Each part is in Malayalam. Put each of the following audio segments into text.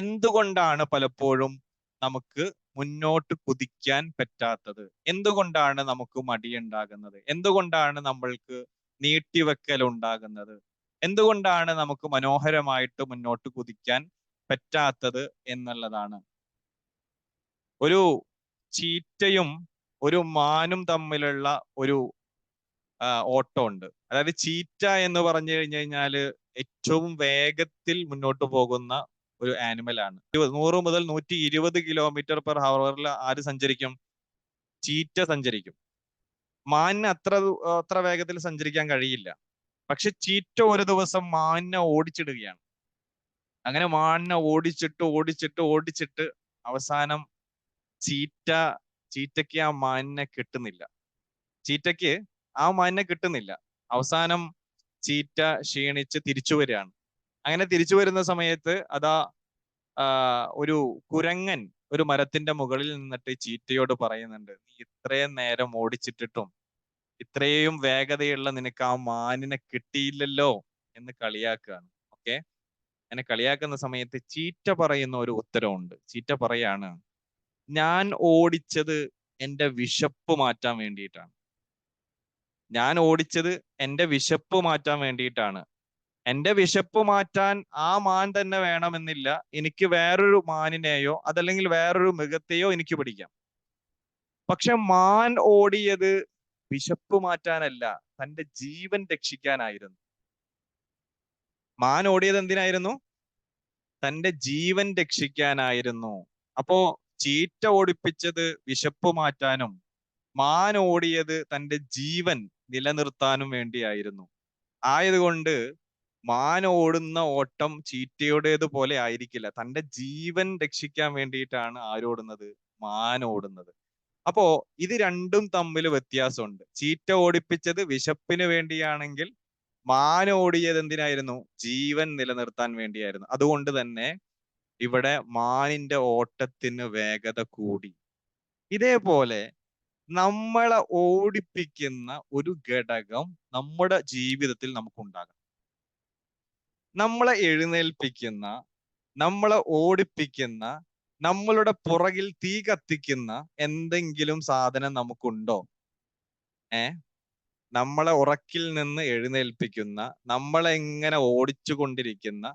എന്തുകൊണ്ടാണ് പലപ്പോഴും നമുക്ക് മുന്നോട്ട് കുതിക്കാൻ പറ്റാത്തത്? എന്തുകൊണ്ടാണ് നമുക്ക് മടിയുണ്ടാകുന്നത്? എന്തുകൊണ്ടാണ് നമ്മൾക്ക് നീട്ടിവെക്കൽ ഉണ്ടാകുന്നത്? എന്തുകൊണ്ടാണ് നമുക്ക് മനോഹരമായിട്ട് മുന്നോട്ട് കുതിക്കാൻ പറ്റാത്തത് എന്നുള്ളതാണ്. ഒരു ചീറ്റയും ഒരു മാനും തമ്മിലുള്ള ഒരു ഓട്ടം ഉണ്ട്. അതായത് ചീറ്റ എന്ന് പറഞ്ഞു കഴിഞ്ഞു കഴിഞ്ഞാൽ ഏറ്റവും വേഗത്തിൽ മുന്നോട്ട് പോകുന്ന ഒരു ആനിമൽ ആണ്. നൂറ് മുതൽ നൂറ്റി ഇരുപത് കിലോമീറ്റർ പെർ ഹവറിൽ ആര് സഞ്ചരിക്കും? ചീറ്റ സഞ്ചരിക്കും. മാനിന് അത്ര അത്ര വേഗത്തിൽ സഞ്ചരിക്കാൻ കഴിയില്ല. പക്ഷെ ചീറ്റ ഒരു ദിവസം മാനിനെ ഓടിച്ചിടുകയാണ്. അങ്ങനെ മാനിനെ ഓടിച്ചിട്ട് ഓടിച്ചിട്ട് ഓടിച്ചിട്ട് അവസാനം ചീറ്റ ചീറ്റയ്ക്ക് ആ മാനിനെ കിട്ടുന്നില്ല. ചീറ്റയ്ക്ക് ആ മാനിനെ കിട്ടുന്നില്ല. അവസാനം ചീറ്റ ക്ഷീണിച്ച് തിരിച്ചു വരികയാണ്. അങ്ങനെ തിരിച്ചു വരുന്ന സമയത്ത് അതാ ഒരു കുരങ്ങൻ ഒരു മരത്തിന്റെ മുകളിൽ നിന്നിട്ട് ചീറ്റയോട് പറയുന്നുണ്ട് നീ ഇത്രയും നേരം ഓടിച്ചിട്ടിട്ടും ഇത്രയും വേഗതയുള്ള നിനക്ക് ആ മാനിനെ കിട്ടിയില്ലല്ലോ എന്ന് കളിയാക്കുകയാണ്. ഓക്കെ? അങ്ങനെ കളിയാക്കുന്ന സമയത്ത് ചീറ്റ പറയുന്ന ഒരു ഉത്തരവുണ്ട്. ചീറ്റ പറയാണ് ഞാൻ ഓടിച്ചത് എന്റെ വിശപ്പ് മാറ്റാൻ വേണ്ടിയിട്ടാണ്. ഞാൻ ഓടിച്ചത് എന്റെ വിശപ്പ് മാറ്റാൻ വേണ്ടിയിട്ടാണ്. എന്റെ വിശപ്പ് മാറ്റാൻ ആ മാൻ തന്നെ വേണമെന്നില്ല. എനിക്ക് വേറൊരു മാനിനെയോ അതല്ലെങ്കിൽ വേറൊരു മൃഗത്തെയോ എനിക്ക് പിടിക്കാം. പക്ഷെ മാൻ ഓടിയത് വിശപ്പ് മാറ്റാനല്ല തന്റെ ജീവൻ രക്ഷിക്കാനായിരുന്നു. മാൻ ഓടിയത് എന്തിനായിരുന്നു? തന്റെ ജീവൻ രക്ഷിക്കാനായിരുന്നു. അപ്പോ ചീറ്റ ഓടിപ്പിച്ചത് വിശപ്പ് മാറ്റാനും മാൻ ഓടിയത് തന്റെ ജീവൻ നിലനിർത്താനും വേണ്ടിയായിരുന്നു. ആയതുകൊണ്ട് മാൻ ഓടുന്ന ഓട്ടം ചീറ്റയുടേത് പോലെ ആയിരിക്കില്ല. തന്റെ ജീവൻ രക്ഷിക്കാൻ വേണ്ടിയിട്ടാണ് ആരോടുന്നത് മാൻ ഓടുന്നത്. അപ്പോ ഇത് രണ്ടും തമ്മിൽ വ്യത്യാസമുണ്ട്. ചീറ്റ ഓടിപ്പിച്ചത് വിശപ്പിന് വേണ്ടിയാണെങ്കിൽ മാൻ എന്തിനായിരുന്നു? ജീവൻ നിലനിർത്താൻ വേണ്ടിയായിരുന്നു. അതുകൊണ്ട് തന്നെ ഇവിടെ മാനിന്റെ ഓട്ടത്തിന് വേഗത കൂടി. ഇതേപോലെ നമ്മളെ ഓടിപ്പിക്കുന്ന ഒരു ഘടകം നമ്മുടെ ജീവിതത്തിൽ നമുക്കുണ്ടാകണം. നമ്മളെ എഴുന്നേൽപ്പിക്കുന്ന നമ്മളെ ഓടിപ്പിക്കുന്ന നമ്മളുടെ പുറകിൽ തീ കത്തിക്കുന്ന എന്തെങ്കിലും സാധനം നമുക്കുണ്ടോ? ഏ? നമ്മളെ ഉറക്കിൽ നിന്ന് എഴുന്നേൽപ്പിക്കുന്ന നമ്മളെ എങ്ങനെ ഓടിച്ചു കൊണ്ടിരിക്കുന്ന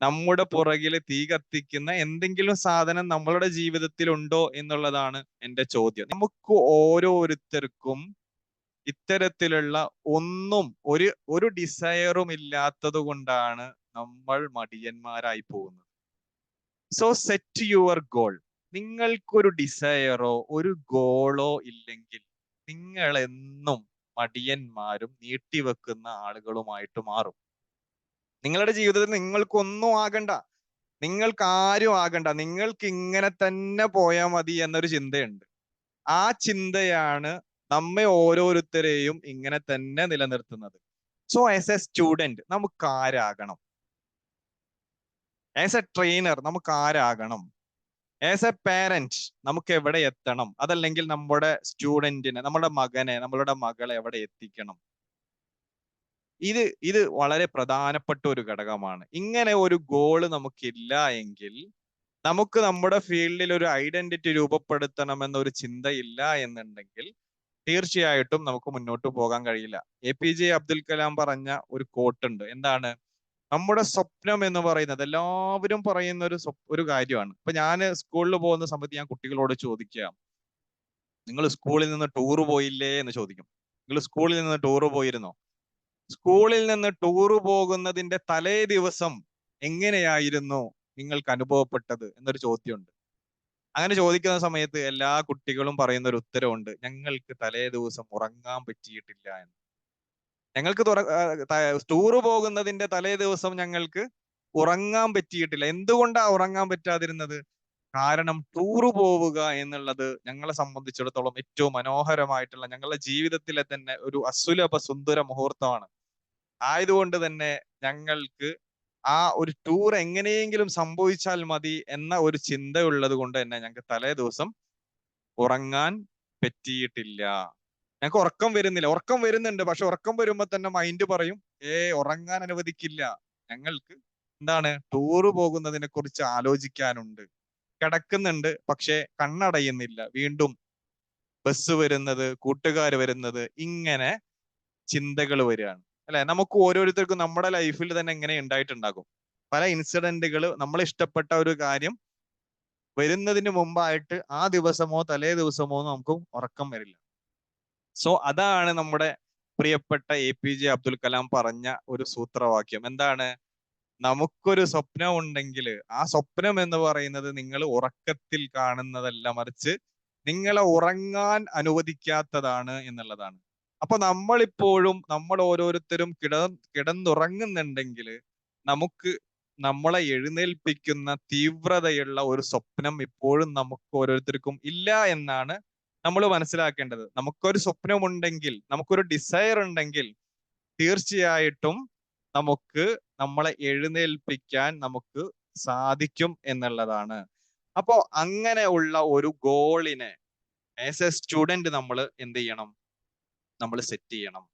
നമ്മുടെ പുറകിൽ തീ കത്തിക്കുന്ന എന്തെങ്കിലും സാധനം നമ്മളുടെ ജീവിതത്തിൽ ഉണ്ടോ എന്നുള്ളതാണ് എന്റെ ചോദ്യം. നമുക്ക് ഓരോരുത്തർക്കും ഇത്തരത്തിലുള്ള ഒന്നും ഒരു ഒരു ഡിസയറും ഇല്ലാത്തത് കൊണ്ടാണ് നമ്മൾ മടിയന്മാരായി പോകുന്നത്. സോ സെറ്റ് യുവർ ഗോൾ നിങ്ങൾക്കൊരു ഡിസയറോ ഒരു ഗോളോ ഇല്ലെങ്കിൽ നിങ്ങൾ എന്നും മടിയന്മാരും നീട്ടിവെക്കുന്ന ആളുകളുമായിട്ട് മാറും. നിങ്ങളുടെ ജീവിതത്തിൽ നിങ്ങൾക്കൊന്നും ആകണ്ട. നിങ്ങൾക്ക് ആരും ആകണ്ട. നിങ്ങൾക്ക് ഇങ്ങനെ തന്നെ പോയാൽ മതി എന്നൊരു ചിന്തയുണ്ട്. ആ ചിന്തയാണ് നമ്മെ ഓരോരുത്തരെയും ഇങ്ങനെ തന്നെ നിലനിർത്തുന്നത്. സോ ആസ് എ സ്റ്റുഡന്റ് നമുക്ക് ആരാകണം ആസ് എ ട്രെയിനർ നമുക്ക് ആരാകണം? ആസ് എ പാരന്റ് നമുക്ക് എവിടെ എത്തണം? അതല്ലെങ്കിൽ നമ്മുടെ സ്റ്റുഡന്റിനെ നമ്മുടെ മകനെ നമ്മളുടെ മകളെ എവിടെ എത്തിക്കണം? ഇത് ഇത് വളരെ പ്രധാനപ്പെട്ട ഒരു ഘടകമാണ്. ഇങ്ങനെ ഒരു ഗോൾ നമുക്കില്ല എങ്കിൽ നമുക്ക് നമ്മുടെ ഫീൽഡിൽ ഒരു ഐഡന്റിറ്റി രൂപപ്പെടുത്തണം എന്നൊരു ചിന്തയില്ല എന്നുണ്ടെങ്കിൽ തീർച്ചയായിട്ടും നമുക്ക് മുന്നോട്ട് പോകാൻ കഴിയില്ല. A P J Abdul Kalam പറഞ്ഞ ഒരു കോട്ടുണ്ട് എന്താണ്? നമ്മുടെ സ്വപ്നം എന്ന് പറയുന്നത് എല്ലാവരും പറയുന്ന ഒരു ഒരു കാര്യമാണ്. ഇപ്പൊ ഞാൻ സ്കൂളിൽ പോകുന്ന സമയത്ത് ഞാൻ കുട്ടികളോട് ചോദിക്കുക നിങ്ങൾ സ്കൂളിൽ നിന്ന് ടൂർ പോയില്ലേ? എന്ന് ചോദിക്കും. നിങ്ങൾ സ്കൂളിൽ നിന്ന് ടൂർ പോയിരുന്നോ? സ്കൂളിൽ നിന്ന് ടൂർ പോകുന്നതിന്റെ തലേ ദിവസം എങ്ങനെയായിരുന്നു നിങ്ങൾക്ക് അനുഭവപ്പെട്ടത്? എന്നൊരു ചോദ്യമുണ്ട്. അങ്ങനെ ചോദിക്കുന്ന സമയത്ത് എല്ലാ കുട്ടികളും പറയുന്ന ഒരു ഉത്തരവുണ്ട് ഞങ്ങൾക്ക് തലേ ദിവസം ഉറങ്ങാൻ പറ്റിയിട്ടില്ല എന്ന്. ഞങ്ങൾക്ക് ടൂർ പോകുന്നതിന്റെ തലേ ദിവസം ഞങ്ങൾക്ക് ഉറങ്ങാൻ പറ്റിയിട്ടില്ല. എന്തുകൊണ്ടാ ഉറങ്ങാൻ പറ്റാതിരുന്നത്? കാരണം ടൂർ പോവുക എന്നുള്ളത് ഞങ്ങളെ സംബന്ധിച്ചിടത്തോളം ഏറ്റവും മനോഹരമായിട്ടുള്ള ഞങ്ങളുടെ ജീവിതത്തിലെ തന്നെ ഒരു അസുലഭ സുന്ദര മുഹൂർത്തമാണ്. ആയതുകൊണ്ട് തന്നെ ഞങ്ങൾക്ക് ആ ഒരു ടൂർ എങ്ങനെയെങ്കിലും സംഭവിച്ചാൽ മതി എന്ന ഒരു ചിന്ത ഉള്ളത് കൊണ്ട് തന്നെ ഞങ്ങൾക്ക് തലേ ദിവസം ഉറങ്ങാൻ പറ്റിയിട്ടില്ല. ഞങ്ങൾക്ക് ഉറക്കം വരുന്നില്ല. ഉറക്കം വരുന്നുണ്ട്. പക്ഷെ ഉറക്കം വരുമ്പോ തന്നെ മൈൻഡ് പറയും ഏ ഉറങ്ങാൻ അനുവദിക്കില്ല. ഞങ്ങൾക്ക് എന്താണ് ടൂറ് പോകുന്നതിനെ കുറിച്ച് ആലോചിക്കാനുണ്ട്. കിടക്കുന്നുണ്ട് പക്ഷെ കണ്ണടയുന്നില്ല. വീണ്ടും ബസ് വരുന്നത് കൂട്ടുകാർ വരുന്നത് ഇങ്ങനെ ചിന്തകൾ വരികയാണ്. അല്ലെ? നമുക്ക് ഓരോരുത്തർക്കും നമ്മുടെ ലൈഫിൽ തന്നെ എങ്ങനെ ഉണ്ടായിട്ടുണ്ടാകും. പല ഇൻസിഡന്റുകൾ നമ്മൾ ഇഷ്ടപ്പെട്ട ഒരു കാര്യം വരുന്നതിന് മുമ്പായിട്ട് ആ ദിവസമോ തലേ ദിവസമോ നമുക്ക് ഉറക്കം വരില്ല. സോ അതാണ് നമ്മുടെ പ്രിയപ്പെട്ട A P J Abdul Kalam പറഞ്ഞ ഒരു സൂത്രവാക്യം. എന്താണ്? നമുക്കൊരു സ്വപ്നം ഉണ്ടെങ്കിൽ ആ സ്വപ്നം എന്ന് പറയുന്നത് നിങ്ങൾ ഉറക്കത്തിൽ കാണുന്നതല്ല മറിച്ച് നിങ്ങളെ ഉറങ്ങാൻ അനുവദിക്കാത്തതാണ് എന്നുള്ളതാണ്. അപ്പൊ നമ്മളിപ്പോഴും നമ്മൾ ഓരോരുത്തരും കിട കിടന്നുറങ്ങുന്നുണ്ടെങ്കിൽ നമുക്ക് നമ്മളെ എഴുന്നേൽപ്പിക്കുന്ന തീവ്രതയുള്ള ഒരു സ്വപ്നം ഇപ്പോഴും നമുക്ക് ഓരോരുത്തർക്കും ഇല്ല എന്നാണ് നമ്മൾ മനസ്സിലാക്കേണ്ടത് നമുക്കൊരു സ്വപ്നമുണ്ടെങ്കിൽ നമുക്കൊരു ഡിസയർ ഉണ്ടെങ്കിൽ തീർച്ചയായിട്ടും നമുക്ക് നമ്മളെ എഴുന്നേൽപ്പിക്കാൻ നമുക്ക് സാധിക്കും എന്നുള്ളതാണ്. അപ്പോ അങ്ങനെ ഉള്ള ഒരു ഗോളിനെ ആസ് എ സ്റ്റുഡന്റ് നമ്മൾ എന്ത് ചെയ്യണം? നമ്മൾ സെറ്റ് ചെയ്യണം.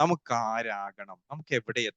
നമുക്ക് ആരാകണം? നമുക്ക് എവിടെ എത്തണം?